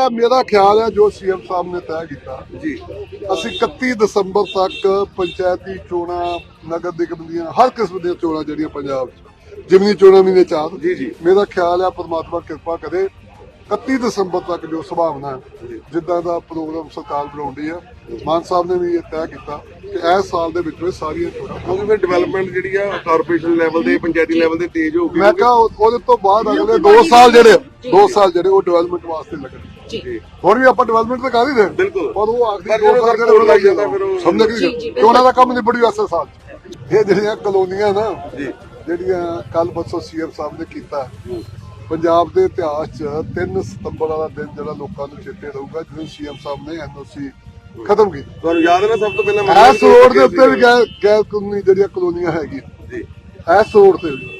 ਮੇਰਾ ਮੇਰਾ ਖਿਆਲ ਹੈ ਜੋ ਸੀਐਮ ਸਾਹਿਬ ਨੇ ਤੈਅ ਕੀਤਾ ਜੀ। ਅਸੀਂ 31 ਦਸੰਬਰ ਤੱਕ ਪੰਚਾਇਤੀ ਚੋਣਾਂ ਨਗਰ ਨਿਗਮ ਦੀਆਂ ਹਰ ਕਿਸਮ ਦੀਆਂ ਚੋਣਾਂ ਜਿਹੜੀਆਂ ਪੰਜਾਬ 'ਚ ਜਿਮਨੀ ਚੋਣਾਂ ਮਹੀਨੇ ਚਾਰ ਜੀ, ਜੀ। ਮੇਰਾ ਖਿਆਲ ਹੈ ਪਰਮਾਤਮਾ ਕਿਰਪਾ ਕਰੇ 31 ਦਸੰਬਰ ਤੱਕ ਜੋ ਸੰਭਾਵਨਾ ਹੈ ਜਿੱਦਾਂ ਦਾ ਪ੍ਰੋਗਰਾਮ ਸਰਕਾਰ ਬਣਾਉਂਦੀ ਹੈ ਮਾਨ ਸਾਹਿਬ ਨੇ ਵੀ ਇਹ ਤੈਅ ਕੀਤਾ ਕਿ ਇਸ ਸਾਲ ਦੇ ਵਿੱਚ ਇਹ ਸਾਰੀਆਂ ਚੋਣਾਂ ਕਿਉਂਕਿ ਫਿਰ ਡਿਵੈਲਪਮੈਂਟ ਜਿਹੜੀ ਆ ਕਾਰਪੋਰੇਸ਼ਨ ਲੈਵਲ ਤੇ ਪੰਚਾਇਤੀ ਲੈਵਲ ਤੇ ਤੇਜ਼ ਹੋ ਗਈ ਮੈਂ ਕਹਾ ਉਹਦੇ ਤੋਂ ਬਾਅਦ ਅਗਲੇ 2 ਸਾਲ ਜਿਹੜੇ 2 ਸਾਲ ਜਿਹੜੇ ਉਹ ਡਿਵੈਲਪਮੈਂਟ ਵਾਸਤੇ ਲੱਗਣ ਜੀ। ਹੁਣ ਵੀ ਆਪਾਂ ਡਿਵੈਲਪਮੈਂਟ ਤਾਂ ਕਰ ਹੀ ਰਹੇ। ਹਾਂ। ਬਿਲਕੁਲ। ਪਰ ਉਹ ਆਖਰੀ ਪਰ ਦੋ ਸਾਲ ਸਭ ਕੋਲ ਲੱਗ ਜਾਂਦਾ ਫਿਰ ਉਹ- ਸਮਝ ਜੀ, ਜੀ, ਕਿ ਉਹਨਾਂ ਦਾ ਕੰਮ ਨਿਬੜੀ ਵਾਸਤੇ ਸਾਲ 'ਚ। ਇਹ ਜਿਹੜੀਆਂ ਕਲੋਨੀਆਂ ਨਾ ਜੀ। ਜਿਹੜੀਆਂ ਕੱਲ ਪਰਸੋਂ ਸੀਐਮ ਸਾਹਿਬ ਨੇ ਕੀਤਾ ਪੰਜਾਬ ਦੇ ਇਤਿਹਾਸ 'ਚ 3 ਸਤੰਬਰ ਵਾਲਾ ਦਿਨ ਜਿਹੜਾ ਲੋਕਾਂ ਨੂੰ ਚੇਤੇ ਰਹੂਗਾ ਜਦੋਂ ਸੀਐਮ ਸਾਹਿਬ ਨੇ ਐਨਓਸੀ ਖਤਮ ਕੀਤੀ। ਤੁਹਾਨੂੰ ਯਾਦ ਹੈ ਨਾ ਸਭ ਤੋਂ ਪਹਿਲਾਂ ਐਸ ਰੋਡ ਦੇ ਉੱਤੇ ਵੀ ਗੈਰ ਗੈਰ ਕਾਨੂੰਨੀ ਜਿਹੜੀਆਂ ਕਲੋਨੀਆਂ ਹੈਗੀਆਂ ਜੀ ਐਸ ਰੋਡ ਤੇ ਵੀ।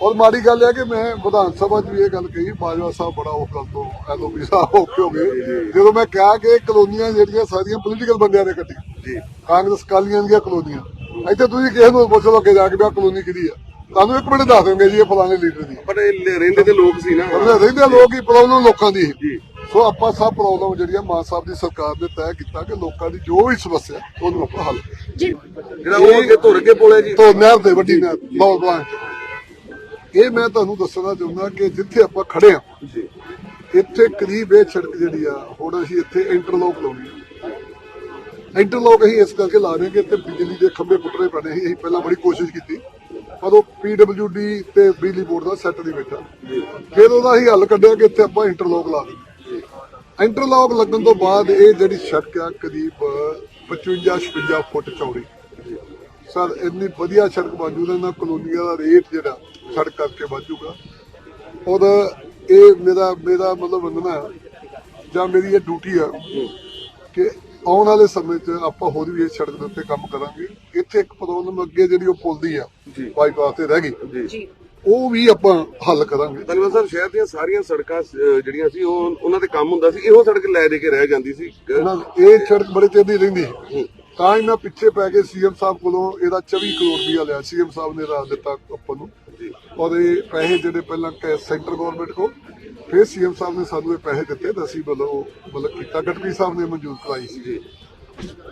ਔਰ ਮਾੜੀ ਗੱਲ ਇਹ ਹੈ ਕਿ ਮੈਂ ਵਿਧਾਨ ਸਭਾ 'ਚ ਵੀ ਇਹ ਗੱਲ ਕਹੀ ਬਾਜਵਾ ਸਾਹਿਬ ਬੜਾ ਉਹ ਗੱਲ ਤੋਂ ਐਲਓਪੀ ਸਾਹਿਬ ਔਖੇ ਹੋ ਗਏ? ਜਦੋਂ ਮੈਂ ਕਿਹਾ ਕਿ ਇਹ ਕਲੋਨੀਆਂ ਜਿਹੜੀਆਂ ਸਾਰੀਆਂ ਪੋਲੀਟੀਕਲ ਬੰਦਿਆਂ ਨੇ ਕੱਟੀਆਂ ਜੀ। ਕਾਂਗਰਸ ਕਾਲੀਆਂ ਦੀਆਂ ਕਲੋਨੀਆਂ ਇੱਥੇ ਤੁਸੀਂ ਕਿਸੇ ਨੂੰ ਪੁੱਛ ਲਓ ਕਿ ਜਾ ਕੇ ਵੀ ਕਲੋਨੀ ਕਿਹਦੀ ਆ। ਤੁਹਾਨੂੰ ਇੱਕ ਮਿੰਟ ਦੱਸ ਦੇਣਗੇ ਜੀ ਇਹ ਫਲਾਣੇ ਲੀਡਰ ਦੀ। ਪਰ ਇਹ ਰਹਿੰਦੇ ਤੇ ਲੋਕ ਸੀ ਨਾ। ਰਹਿੰਦੇ ਲੋਕ ਹੀ ਪ੍ਰੋਬਲਮ ਲੋਕਾਂ ਦੀ। ਸੀ। ਜੀ। ਸੋ ਆਪਾਂ ਸਭ ਪ੍ਰੋਬਲਮ ਜਿਹੜੀਆਂ ਮਾਨ ਸਾਹਿਬ ਦੀ ਸਰਕਾਰ ਨੇ ਤੈਅ ਕੀਤਾ ਕਿ ਲੋਕਾਂ ਦੀ ਜੋ ਵੀ ਸਮੱਸਿਆ ਉਹਨੂੰ ਆਪਾਂ ਹੱਲ ਜੀ। ਜਿਹੜਾ ਉਹ ਅੱਗੇ ਧੁਰ ਕੇ ਬੋਲੇ ਜੀ। ਤੋਂ ਨਹਿਰ ਤੇ ਵੱਡੀ ਨਹਿਰ ਬਹੁਤ ਬਲਾਂ ਇਹ ਮੈਂ ਤੁਹਾਨੂੰ ਦੱਸਣਾ ਚਾਹੁੰਦਾ ਕਿ ਜਿੱਥੇ ਆਪਾਂ ਖੜੇ ਆ ਜੀ। ਇੱਥੇ ਕਰੀਬ ਇਹ ਸੜਕ ਜਿਹੜੀ ਆ ਹੁਣ ਅਸੀਂ ਇੱਥੇ ਇੰਟਰਲੋਕ ਲਾਉਣੀ ਆ। ਇੰਟਰਲੋਕ ਅਸੀਂ ਇਸ ਕਰਕੇ ਲਾ ਰਹੇ ਹਾਂ ਕਿ ਇੱਥੇ ਬਿਜਲੀ ਦੇ ਖੰਭੇ ਪੁੱਟਣੇ ਪੈਣੇ ਸੀ ਅਸੀਂ ਪਹਿਲਾਂ ਬੜੀ ਕੋਸ਼ਿਸ਼ ਕੀਤੀ। ਪਰ ਉਹ ਪੀਡਬਲਯੂਡੀ ਤੇ ਬਿਜਲੀ ਬੋਰਡ ਦਾ ਸੈੱਟ ਨਹੀਂ ਬੈਠਾ। ਫਿਰ ਉਹਦਾ ਅਸੀਂ ਹੱਲ ਕੱਢਿਆ ਕਿ ਇੱਥੇ ਆਪਾਂ ਇੰਟਰਲੋਕ ਲਾ ਦਈਏ ਇੰਟਰਲੋਕ ਲੱਗਣ ਤੋਂ ਬਾਅਦ ਇਹ ਜਿਹੜੀ ਸੜਕ ਆ ਕਰੀਬ 55 56 ਫੁੱਟ ਚੌੜੀ। ਸਰ ਇੰਨੀ ਵਧੀਆ ਸੜਕ ਬਣ ਜੂ ਇਹਨਾਂ ਕਲੋਨੀਆਂ ਦਾ ਰੇਟ ਜਿਹੜਾ ਸੜਕ ਕਰਕੇ ਵਧੂਗਾ ਔਰ ਇਹ ਮੇਰਾ ਮੇਰਾ ਮਤਲਬ ਮੰਨਣਾ ਹੈ ਜਾਂ ਮੇਰੀ ਇਹ ਡਿਊਟੀ ਆ ਕਿ ਆਉਣ ਵਾਲੇ ਸਮੇਂ 'ਚ ਆਪਾਂ ਹੋਰ ਵੀ ਇਸ ਸੜਕ ਦੇ ਉੱਤੇ ਕੰਮ ਕਰਾਂਗੇ। ਇੱਥੇ ਇੱਕ ਪ੍ਰੋਬਲਮ ਅੱਗੇ ਜਿਹੜੀ ਉਹ ਪੁਲ ਦੀ ਆ। ਬਾਈਪਾਸ ਤੇ ਰਹਿ ਗਈ। ਜੀ। ਉਹ ਵੀ ਆਪਾਂ ਹੱਲ ਕਰਾਂਗੇ। ਧੰਨਵਾਦ ਸਰ ਸ਼ਹਿਰ ਦੀਆਂ ਸਾਰੀਆਂ ਸੜਕਾਂ ਜਿਹੜੀਆਂ ਸੀ ਉਹ ਉਹਨਾਂ ਤੇ ਕੰਮ ਹੁੰਦਾ ਸੀ ਇਹੋ ਸੜਕ ਲੈ ਦੇ ਕੇ ਰਹਿ ਜਾਂਦੀ ਸੀ। ਇਹ ਸੜਕ ਬੜੇ ਚਿਰ ਦੀ ਰਹਿੰਦੀ ਸੀ। ਤਾਂ ਇਹਨਾਂ ਪਿੱਛੇ ਪੈ ਕੇ ਸੀਐਮ ਸਾਹਿਬ ਕੋਲੋਂ ਇਹਦਾ 24 ਕਰੋੜ ਰੁਪਇਆ ਲਿਆ। ਸੀਐਮ ਸਾਹਿਬ ਨੇ ਰਾਜ ਦਿੱਤਾ ਆਪਾਂ ਨੂੰ। ਜੀ ਔਰ ਇਹ ਪੈਸੇ ਜਿਹੜੇ ਪਹਿਲਾਂ ਕੈ ਸੈਂਟਰ ਗਵਰਨਮੈਂਟ ਕੋ ਫਿਰ ਸੀਐਮ ਸਾਹਿਬ ਨੇ ਸਾਨੂੰ ਇਹ ਪੈਸੇ ਦਿੱਤੇ ਤਾਂ ਅਸੀਂ ਮਤਲਬ ਉਹ ਮਤਲਬ ਕੀਤਾ ਗਟਵੀ ਸਾਹਿਬ ਨੇ ਮਨਜ਼ੂਰ ਕਰਾਈ ਸੀ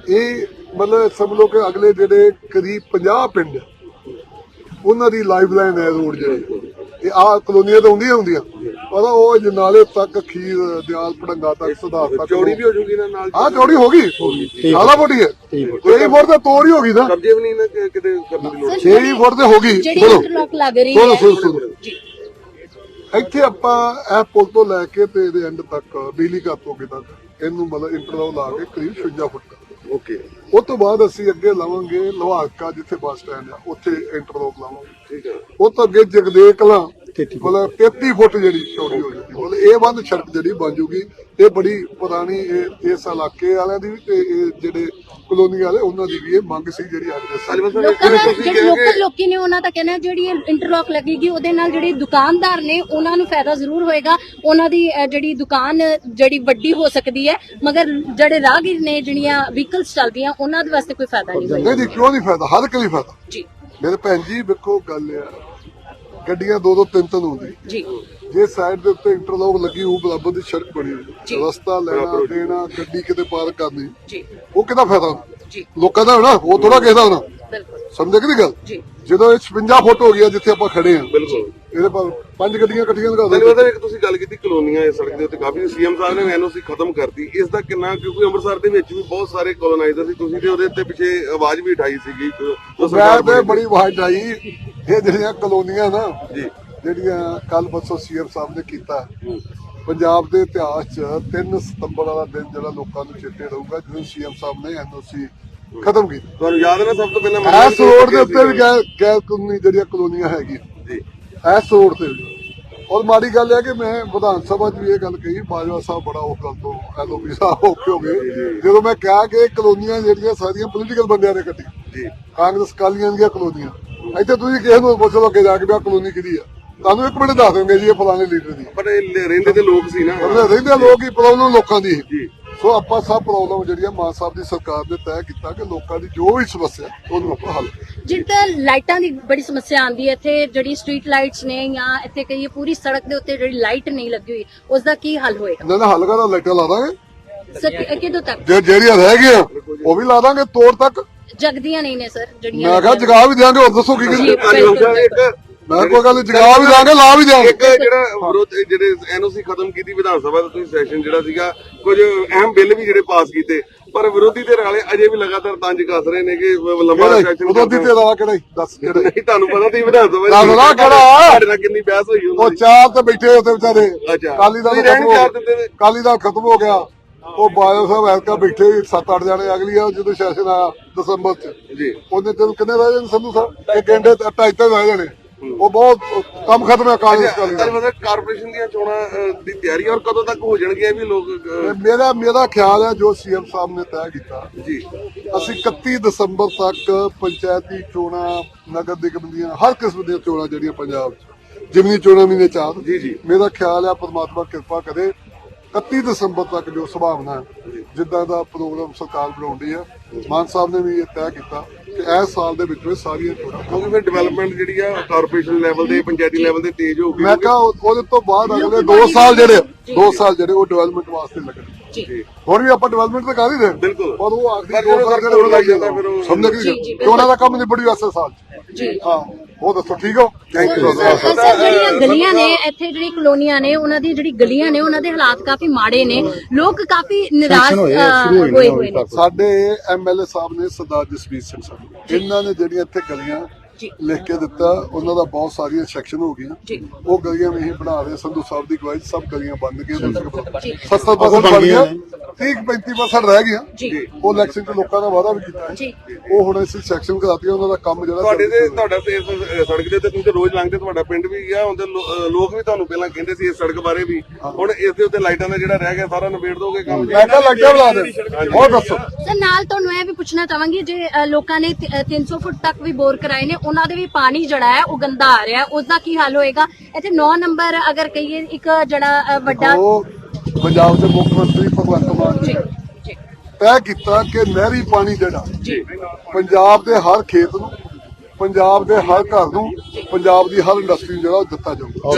ਇਹ ਮਤਲਬ ਸਮਝ ਲਓ ਕਿ ਅਗਲੇ ਜਿਹੜੇ ਕਰੀਬ 50 ਪਿੰਡ, ਉਹਨਾਂ ਦੀ ਲਾਈਫਲਾਈਨ ਹੈ ਰੋਡ ਜਿਹੜੇ। ਇਹ ਆ ਕਲੋਨੀਆਂ ਤਾਂ ਹੁੰਦੀਆਂ ਹੁੰਦੀਆਂ। ਪਰ ਉਹ ਜਨਾਲੇ ਤੱਕ ਖੀਰ ਦਿਆਲ ਪੜੰਗਾ ਤੱਕ ਸੁਧਾਰ ਤੱਕ ਚੌੜੀ ਵੀ ਹੋ ਜੂਗੀ ਨਾ ਨਾਲ ਆ ਚੌੜੀ ਹੋ ਗਈ। ਸਾਲਾ ਮੋਟੀ ਹੈ। 23 ਫੁੱਟ ਤੇ ਤੋੜ ਹੀ ਹੋ ਗਈ ਨਾ। ਕਬਜ਼ੇ ਵੀ ਨਹੀਂ ਕਿਤੇ ਕਰਨ ਦੀ ਲੋੜ 6 ਫੁੱਟ ਤੇ ਹੋ ਗਈ। ਜਿਹੜੀ ਬੋਲੋ। ਇੰਟਰਲੌਕ ਲੱਗ ਰਹੀ ਸੁਣੋ, ਹੈ। ਸੁਣੋ, ਇੱਥੇ ਆਪਾਂ ਇਹ ਪੁਲ ਤੋਂ ਲੈ ਕੇ ਤੇ ਇਹਦੇ ਐਂਡ ਤੱਕ ਬਿਜਲੀ ਘਰ ਤੋਂ ਅੱਗੇ ਤੱਕ ਇਹਨੂੰ ਮਤਲਬ ਇੰਟਰਲੋਕ ਲਾ ਕੇ ਕਰੀਬ 56 ਫੁੱਟ ਓਕੇ। ਉਹ ਤੋਂ ਬਾਅਦ ਅਸੀਂ ਅੱਗੇ ਲਾਵਾਂਗੇ ਲੋਹਾਰਕਾ ਜਿੱਥੇ ਬੱਸ ਸਟੈਂਡ ਆ ਉੱਥੇ ਇੰਟਰਲੋਕ ਲਾਵਾਂਗੇ। ਠੀਕ ਹੈ। ਉਹ ਤੋਂ ਅੱਗੇ ਜਗਦੇ ਕਲਾਂ ਮਤਲਬ 33 ਫੁੱਟ ਜਿਹੜੀ ਚੌੜੀ ਹੋ ਜਾਂਦੀ ਮਤਲਬ ਇਹ ਬੰਦ ਸੜਕ ਜਿਹੜੀ ਬਣ ਜੂਗੀ ਇਹ ਬੜੀ ਪੁਰਾਣੀ ਇਹ ਇਸ ਇਲਾਕੇ ਵਾਲਿਆਂ ਦੀ ਵੀ ਤੇ ਇਹ ਜਿਹੜੇ ਕਲੋਨੀ ਵਾਲੇ ਉਹਨਾਂ ਦੀ ਵੀ ਇਹ ਮੰਗ ਸੀ ਜਿਹੜੀ ਅੱਜ ਦੇ ਧੰਨਵਾਦ ਸਰ ਲੋਕਾਂ ਇਹ ਦਾ ਤੁਸੀਂ ਜਿਹੜੇ ਲੋਕਲ ਲੋਕੀ ਨੇ ਉਹਨਾਂ ਦਾ ਕਹਿਣਾ ਜਿਹੜੀ ਇੰਟਰਲੌਕ ਲੱਗੇਗੀ ਉਹਦੇ ਨਾਲ ਜਿਹੜੇ ਦੁਕਾਨਦਾਰ ਨੇ ਉਹਨਾਂ ਨੂੰ ਫਾਇਦਾ ਜ਼ਰੂਰ ਹੋਏਗਾ। ਉਹਨਾਂ ਦੀ ਜਿਹੜੀ ਦੁਕਾਨ ਜਿਹੜੀ ਵੱਡੀ ਹੋ ਸਕਦੀ ਹੈ ਮਗਰ ਜਿਹੜੇ ਰਾਹਗੀਰ ਨੇ ਜਿਹੜੀਆਂ ਵਹੀਕਲਸ ਚੱਲਦੀਆਂ ਉਹਨਾਂ ਦੇ ਵਾਸਤੇ ਕੋਈ ਫਾਇਦਾ ਨਹੀਂ ਹੋਏਗਾ। ਨਹੀਂ ਕਿਉਂ ਨਹੀਂ ਫਾਇਦਾ? ਹਰ ਇੱਕ ਲਈ ਫਾਇਦਾ। ਜੀ। ਮੇਰੇ ਭੈਣ ਜੀ ਵੇਖੋ ਗੱਲ ਆ ਗੱਡੀਆਂ ਦੋ ਦੋ ਤਿੰਨ ਤਿੰਨ ਹੁੰਦੀ ਜੀ। ਜੇ ਸਾਈਡ ਦੇ ਉੱਤੇ ਇੰਟਰਲੋਕ ਲੱਗੀ ਉਹ ਬਰਾਬਰ ਦੀ ਸੜਕ ਬਣੀ। ਹੋਈ ਰਸਤਾ ਲੈਣਾ ਦੇਣਾ ਗੱਡੀ ਕਿਤੇ ਪਾਰ ਕਰਨੀ ਜੀ। ਉਹ ਕਿਹਦਾ ਫਾਇਦਾ? ਜੀ। ਲੋਕਾਂ ਦਾ ਹੋਣਾ ਉਹ ਥੋੜਾ ਕਿਸੇ ਦਾ ਹੋਣਾ। ਬਿਲਕੁਲ। ਸਮਝੇ ਕਿ ਨਹੀਂ ਗੱਲ? ਜੀ। ਜਦੋਂ ਇਹ 56 ਫੁੱਟ ਹੋ ਗਿਆ ਜਿੱਥੇ ਆਪਾਂ ਖੜੇ ਆ ਬਿਲਕੁਲ। ਇਹਦੇ ਪਰ ਪੰਜ ਗੱਡੀਆਂ ਇਕੱਠੀਆਂ ਲਗਾ ਦੋ। ਧੰਨਵਾਦ ਸਰ ਇੱਕ ਤੁਸੀਂ ਗੱਲ ਕੀਤੀ ਕਲੋਨੀਆਂ ਇਸ ਸੜਕ ਦੇ ਉੱਤੇ ਕਾਫੀ ਸੀਐਮ ਸਾਹਿਬ ਨੇ ਐਨਓਸੀ ਖਤਮ ਕਰਤੀ। ਇਸ ਦਾ ਕਿੰਨਾ ਕਿਉਂਕਿ ਅੰਮ੍ਰਿਤਸਰ ਦੇ ਵਿੱਚ ਵੀ ਬਹੁਤ ਸਾਰੇ ਕਲੋਨਾਈਜ਼ਰ ਸੀ। ਤੁਸੀਂ ਤੇ ਉਹਦੇ ਉੱਤੇ ਪਿੱਛੇ ਆਵਾਜ਼ ਵੀ ਉਠਾਈ ਸੀਗੀ। ਜੋ ਮੈਂ ਤੇ ਬੜੀ ਆਵਾਜ਼ ਆਈ ਇਹ ਜਿਹੜੀਆਂ ਕਲੋਨੀਆਂ ਨਾ ਜੀ। ਜਿਹੜੀਆਂ ਕੱਲ ਪਰਸੋਂ ਸੀਐਮ ਸਾਹਿਬ ਨੇ ਕੀਤਾ ਪੰਜਾਬ ਦੇ ਇਤਿਹਾਸ 'ਚ 3 ਸਤੰਬਰ ਵਾਲਾ ਦਿਨ ਜਿਹੜਾ ਲੋਕਾਂ ਨੂੰ ਚੇਤੇ ਰਹੂਗਾ ਜਦੋਂ ਸੀਐਮ ਸਾਹਿਬ ਨੇ ਐਨਓਸੀ ਖਤਮ ਕੀਤੀ। ਤੁਹਾਨੂੰ ਯਾਦ ਹੈ ਨਾ ਸਭ ਤੋਂ ਪਹਿਲਾਂ ਐਸ ਰੋਡ ਦੇ ਉੱਤੇ ਵੀ ਗੈਰ ਗੈਰ ਕਾਨੂੰਨੀ ਜਿਹੜੀਆਂ ਕਲੋਨੀਆਂ ਹੈਗੀਆਂ ਐਸ ਰੋਡ ਤੇ ਵੀ ਔਰ ਮਾੜੀ ਗੱਲ ਹੈ ਕਿ ਮੈਂ ਵਿਧਾਨ ਸਭਾ 'ਚ ਵੀ ਇਹ ਗੱਲ ਕਹੀ ਬਾਜਵਾ ਸਾਹਿਬ ਬੜਾ ਉਹ ਗੱਲ ਤੋਂ ਐਲਓਪੀ ਸਾਹਿਬ ਔਖੇ ਹੋ ਗਏ। ਜਦੋਂ ਮੈਂ ਕਿਹਾ ਕਿ ਇਹ ਕਲੋਨੀਆਂ ਜਿਹੜੀਆਂ ਸਾਰੀਆਂ ਪੋਲੀਟੀਕਲ ਬੰਦਿਆਂ ਨੇ ਕੱਟੀਆਂ ਜੀ। ਕਾਂਗਰਸ ਕਾਲੀਆਂ ਦੀਆਂ ਕਲੋਨੀਆਂ ਇੱਥੇ ਤੁਸੀਂ ਕਿਸੇ ਨੂੰ ਪੁੱਛ ਲਓ ਕਿ ਜਾ ਕੇ ਵੀ ਕਲੋਨੀ ਕਿਹਦੀ ਆ। ਤੁਹਾਨੂੰ ਇੱਕ ਮਿੰਟ ਦੱਸ ਦੇਣਗੇ ਜੀ ਇਹ ਫਲਾਣੇ ਲੀਡਰ ਦੀ। ਪਰ ਇਹ ਰਹਿੰਦੇ ਤੇ ਲੋਕ ਸੀ ਨਾ। ਰਹਿੰਦੇ ਲੋਕ ਹੀ ਪ੍ਰੋਬਲਮ ਲੋਕਾਂ ਦੀ। ਸੀ। ਜੀ। ਸੋ ਆਪਾਂ ਸਭ ਪ੍ਰੋਬਲਮ ਜਿਹੜੀਆਂ ਮਾਨ ਸਾਹਿਬ ਦੀ ਸਰਕਾਰ ਨੇ ਤੈਅ ਕੀਤਾ ਕਿ ਲੋਕਾਂ ਦੀ ਜੋ ਵੀ ਸਮੱਸਿਆ ਉਹਨੂੰ ਆਪਾਂ ਹੱਲ ਜਿੱਦਾਂ ਲਾਈਟਾਂ ਦੀ ਬੜੀ ਸਮੱਸਿਆ ਆਉਂਦੀ ਹੈ ਇੱਥੇ ਜਿਹੜੀ ਸਟਰੀਟ ਲਾਈਟਸ ਨੇ ਜਾਂ ਇੱਥੇ ਕਈ ਪੂਰੀ ਸੜਕ ਦੇ ਉੱਤੇ ਜਿਹੜੀ ਲਾਈਟ ਨਹੀਂ ਲੱਗੀ ਹੋਈ ਉਸ ਦਾ ਕੀ ਹੱਲ ਹੋਏਗਾ? ਇਹਨਾਂ ਦਾ ਹੱਲ ਕਰਾ ਲਾਈਟਾਂ ਲਾ ਦਾਂਗੇ। ਸਰ ਕਿਦੋਂ ਤੱਕ? ਜੇ ਜਿਹੜੀਆਂ ਰਹਿ ਗਈਆਂ ਉਹ ਵੀ ਲਾ ਦਾਂਗੇ ਤੋੜ ਤੱਕ। ਜਗਦੀਆਂ ਨਹੀਂ ਨੇ ਸਰ ਜਿਹੜੀਆਂ ਮੈਂ ਕਿਹਾ ਜਗਾ ਵੀ ਦਿਆਂਗੇ ਹੋਰ ਦੱਸੋ ਕੀ ਕਰੀਏ ਮੈਂ ਕੋਈ ਗੱਲ ਜਗਾ ਵੀ ਦਿਆਂਗੇ ਲਾ ਵੀ ਦਿਆਂਗੇ ਇੱਕ ਜਿਹੜਾ ਵਿਰੋਧ ਜਿਹੜੇ ਐਨਓਸੀ ਖਤਮ ਕੀਤੀ ਵਿਧਾਨ ਸਭਾ ਦਾ ਤੁਸੀਂ ਸੈਸ਼ਨ ਜਿਹੜਾ ਸੀਗਾ ਕੁਝ ਅਹਿਮ ਬਿੱਲ ਵੀ ਜਿਹੜੇ ਪਾਸ ਕੀਤੇ ਪਰ ਵਿਰੋਧੀ ਧਿਰ ਵਾਲੇ ਅਜੇ ਵੀ ਲਗਾਤਾਰ ਤੰਜ ਕੱਸ ਰਹੇ ਨੇ ਕਿ ਲੰਬਾ ਸੈਸ਼ਨ ਉਦੋਂ ਦੀ ਤੇਰਾ ਕਿਹੜਾ? ਦੱਸ ਕਿਹੜਾ? ਨਹੀਂ ਤੁਹਾਨੂੰ ਪਤਾ ਤੁਸੀਂ ਵਿਧਾਨ ਸਭਾ ਦੱਸ ਨਾ ਕਿਹੜਾ? ਤੁਹਾਡੇ ਨਾਲ ਕਿੰਨੀ ਬਹਿਸ ਹੋਈ ਉਹ ਚਾਰ ਤੇ ਬੈਠੇ ਉੱਤੇ ਵਿਚਾਰੇ। ਕਾਲੀ ਦਾ ਤਾਂ। ਕਾਲੀ ਦਾ ਖਤਮ ਹੋ ਗਿਆ ਉਹ ਬਾਇਓ ਸਾਹਿਬ ਐਤਕਾ ਬੈਠੇ 7-8 ਜਾਣੇ ਅਗਲੀ ਆ ਜਦੋਂ ਸੈਸ਼ਨ ਆਇਆ ਦਸੰਬਰ ਚ ਜੀ ਉਹਨੇ ਤੈਨੂੰ ਕਿੰਨੇ ਰਹਿ ਜਾਣੇ ਸੰਧੂ ਸਾਹਿਬ ਇੱਕ ਘੰਟੇ ਤੇ ਢਾਈ ਤਿੰਨ ਰਹਿ ਜਾਣੇ ਉਹ ਬਹੁਤ ਕੰਮ ਖਤਮ ਹੈ ਕਾਲੀ ਦਾ। ਕਾਰਪੋਰੇਸ਼ਨ ਦੀਆਂ ਚੋਣਾਂ ਦੀ ਤਿਆਰੀ ਔਰ ਕਦੋਂ ਤੱਕ ਹੋ ਜਾਣਗੀਆਂ ਇਹ ਵੀ ਲੋਕ ਮੇਰਾ ਮੇਰਾ ਖਿਆਲ ਹੈ ਜੋ ਸੀਐਮ ਸਾਹਿਬ ਨੇ ਤੈਅ ਕੀਤਾ ਜੀ। ਅਸੀਂ 31 ਦਸੰਬਰ ਤੱਕ ਪੰਚਾਇਤੀ ਚੋਣਾਂ ਨਗਰ ਨਿਗਮ ਦੀਆਂ ਹਰ ਕਿਸਮ ਦੀਆਂ ਚੋਣਾਂ ਜਿਹੜੀਆਂ ਪੰਜਾਬ 'ਚ ਜਿਮਨੀ ਚੋਣਾਂ ਮਹੀਨੇ ਚਾਰ। ਜੀ, ਜੀ। ਮੇਰਾ ਖਿਆਲ ਹੈ ਪਰਮਾਤਮਾ ਕਿਰਪਾ ਕਰੇ 31 ਦਸੰਬਰ ਤੱਕ ਜੋ ਸੰਭਾਵਨਾ ਹੈ ਜਿੱਦਾਂ ਦਾ ਪ੍ਰੋਗਰਾਮ ਸਰਕਾਰ ਬਣਾਉਂਦੀ ਹੈ ਮਾਨ ਸਾਹਿਬ ਨੇ ਵੀ ਇਹ ਤੈਅ ਕੀਤਾ ਕਿ ਇਸ ਸਾਲ ਦੇ ਵਿੱਚ ਵਿੱਚ ਸਾਰੀਆਂ ਚੋਣਾਂ ਕਿਉਂਕਿ ਫਿਰ ਡਿਵੈਲਪਮੈਂਟ ਜਿਹੜੀ ਆ ਕਾਰਪੋਰੇਸ਼ਨ ਲੈਵਲ ਤੇ ਪੰਚਾਇਤੀ ਲੈਵਲ ਤੇ ਤੇਜ਼ ਹੋਊਗੀ ਮੈਂ ਕਿਹਾ ਉਹ- ਉਹਦੇ ਤੋਂ ਬਾਅਦ ਅਗਲੇ ਲੋਕੀ 2 ਸਾਲ ਜਿਹੜੇ ਜੀ। 2 ਸਾਲ ਜਿਹੜੇ ਉਹ ਡਿਵੈਲਪਮੈਂਟ ਵਾਸਤੇ ਲੱਗਣਗੇ ਜੀ। ਹੁਣ ਵੀ ਆਪਾਂ ਡਿਵੈਲਪਮੈਂਟ ਤਾਂ ਕਰ ਹੀ ਰਹੇ। ਹਾਂ। ਬਿਲਕੁਲ। ਪਰ ਉਹ ਆਖਰੀ ਪਰ ਦੋ ਜਦੋਂ ਸਾਲ ਜਿਹੜੇ ਲੱਗ ਜਾਂਦਾ ਫਿਰ ਸਮਝ ਗਏ? ਉਹਨਾਂ ਦਾ ਕੰਮ ਨਿਬੜੀ ਐਸੇ ਸਾਲ ਚ। ਜੀ। ਹਾਂ। ਉਹ ਦੱਸੋ ਠੀਕ ਹੋ? ਥੈਂਕ ਯੂ ਸਰ ਜਿਹੜੀਆਂ ਗਲੀਆਂ ਨੇ ਇੱਥੇ ਜਿਹੜੀ ਕਲੋਨੀਆਂ ਨੇ ਉਹਨਾਂ ਦੀ ਜਿਹੜੀ ਗਲੀਆਂ ਨੇ ਉਹਨਾਂ ਦੇ ਹਾਲਾਤ ਕਾਫੀ ਮਾੜੇ ਨੇ। ਲੋਕ ਕਾਫੀ ਨਿਰਾਸ਼ ਹੋਏ ਹੋਏ ਨੇ ਸਾਡੇ ਐਮਐਲਏ ਸਾਹਿਬ ਨੇ ਸਰਦਾਰ ਜਸਵੀਰ ਸਿੰਘ ਸਾਹਿਬ ਇਹਨਾਂ ਨੇ ਜਿਹੜੀਆਂ ਇੱਥੇ ਗਲੀਆਂ ਲਿਖ ਕੇ ਦਿੱਤਾ ਉਹਨਾਂ ਦਾ ਬਹੁਤ ਸਾਰੀਆਂ ਸੈਕਸ਼ਨ ਹੋ ਗਈਆਂ। ਉਹ ਗਲੀਆਂ ਵੀ ਬਣਾ ਰਹੇ ਸੰਧੂ ਸਾਹਿਬ ਦੀ ਗਵਾਹੀ ਸਭ ਗਲੀਆਂ ਬਣ ਗਈਆਂ ਜੀ। 70% ਬਣ ਗਈਆਂ 30 35% ਰਹਿ ਗਈਆਂ। ਜੀ। ਉਹ ਇਲੈਕਸ਼ਨ 'ਚ ਲੋਕਾਂ ਦਾ ਵਾਅਦਾ ਵੀ ਕੀਤਾ। ਹੈ। ਜੀ। ਉਹ ਹੁਣ ਅਸੀਂ ਸੈਕਸ਼ਨ ਕਰਾਤੀ ਉਹਨਾਂ ਦਾ ਕੰਮ ਜਿਹੜਾ ਤੁਹਾਡੇ ਤੇ ਤੁਹਾਡਾ ਤੇ ਇਸ ਅਹ, ਸੜਕ ਦੇ ਉੱਤੇ ਤੁਸੀਂ ਤੇ ਰੋਜ਼ ਲੰਘਦੇ ਤੁਹਾਡਾ ਪਿੰਡ ਵੀ ਗਿਆ ਹੁੰਦੇ ਲੋਕ ਵੀ ਤੁਹਾਨੂੰ ਪਹਿਲਾਂ ਕਹਿੰਦੇ ਸੀ ਇਸ ਸੜਕ ਬਾਰੇ ਵੀ। ਹੁਣ ਇਸ ਦੇ ਉੱਤੇ ਲਾਈਟਾਂ ਦਾ ਜਿਹੜਾ ਰਹਿ ਗਿਆ ਸਾਰਾ ਨਿਬੇੜ ਦੋਗੇ ਕੰਮ? ਮੈਂ ਕਿਹਾ ਲੱਗਿਆ ਬੁਲਾ ਦੇ। ਹੋਰ ਦੱਸੋ। ਸਰ ਨਾਲ ਤੁਹਾਨੂੰ ਇਹ ਵੀ ਪੁੱਛਣਾ ਚਾਹਾਂਗੀ ਜੇ ਅ, ਲੋਕਾਂ ਨੇ ਤ- ਅ, 300 ਫੁੱਟ ਤੱਕ ਵੀ ਬੋਰ ਕਰਾਏ ਨੇ ਉਹਨਾਂ ਦੇ ਵੀ ਪਾਣੀ ਜਿਹੜਾ ਹੈ ਉਹ ਗੰਦਾ ਆ ਰਿਹਾ ਹੈ ਉਸ ਦਾ ਕੀ ਹੱਲ ਹੋਏਗਾ? ਇੱਥੇ 9 ਨੰਬਰ ਅਗਰ ਕਹੀਏ ਇੱਕ ਜਿਹੜਾ ਅ, ਵੱਡਾ ਉਹ ਪੰਜਾਬ ਦੇ ਮੁੱਖ ਮੰਤਰੀ ਭਗਵੰਤ ਮਾਨ ਜੀ ਤੈਅ ਕੀਤਾ ਕਿ ਨਹਿਰੀ ਪਾਣੀ ਜਿਹੜਾ ਪੰਜਾਬ ਦੇ ਹਰ ਖੇਤ ਨੂੰ ਪੰਜਾਬ ਦੇ ਹਰ ਘਰ ਨੂੰ ਪੰਜਾਬ ਦੀ ਹਰ ਇੰਡਸਟਰੀ ਨੂੰ ਜਿਹੜਾ ਦਿੱਤਾ ਜਾਊਗਾ।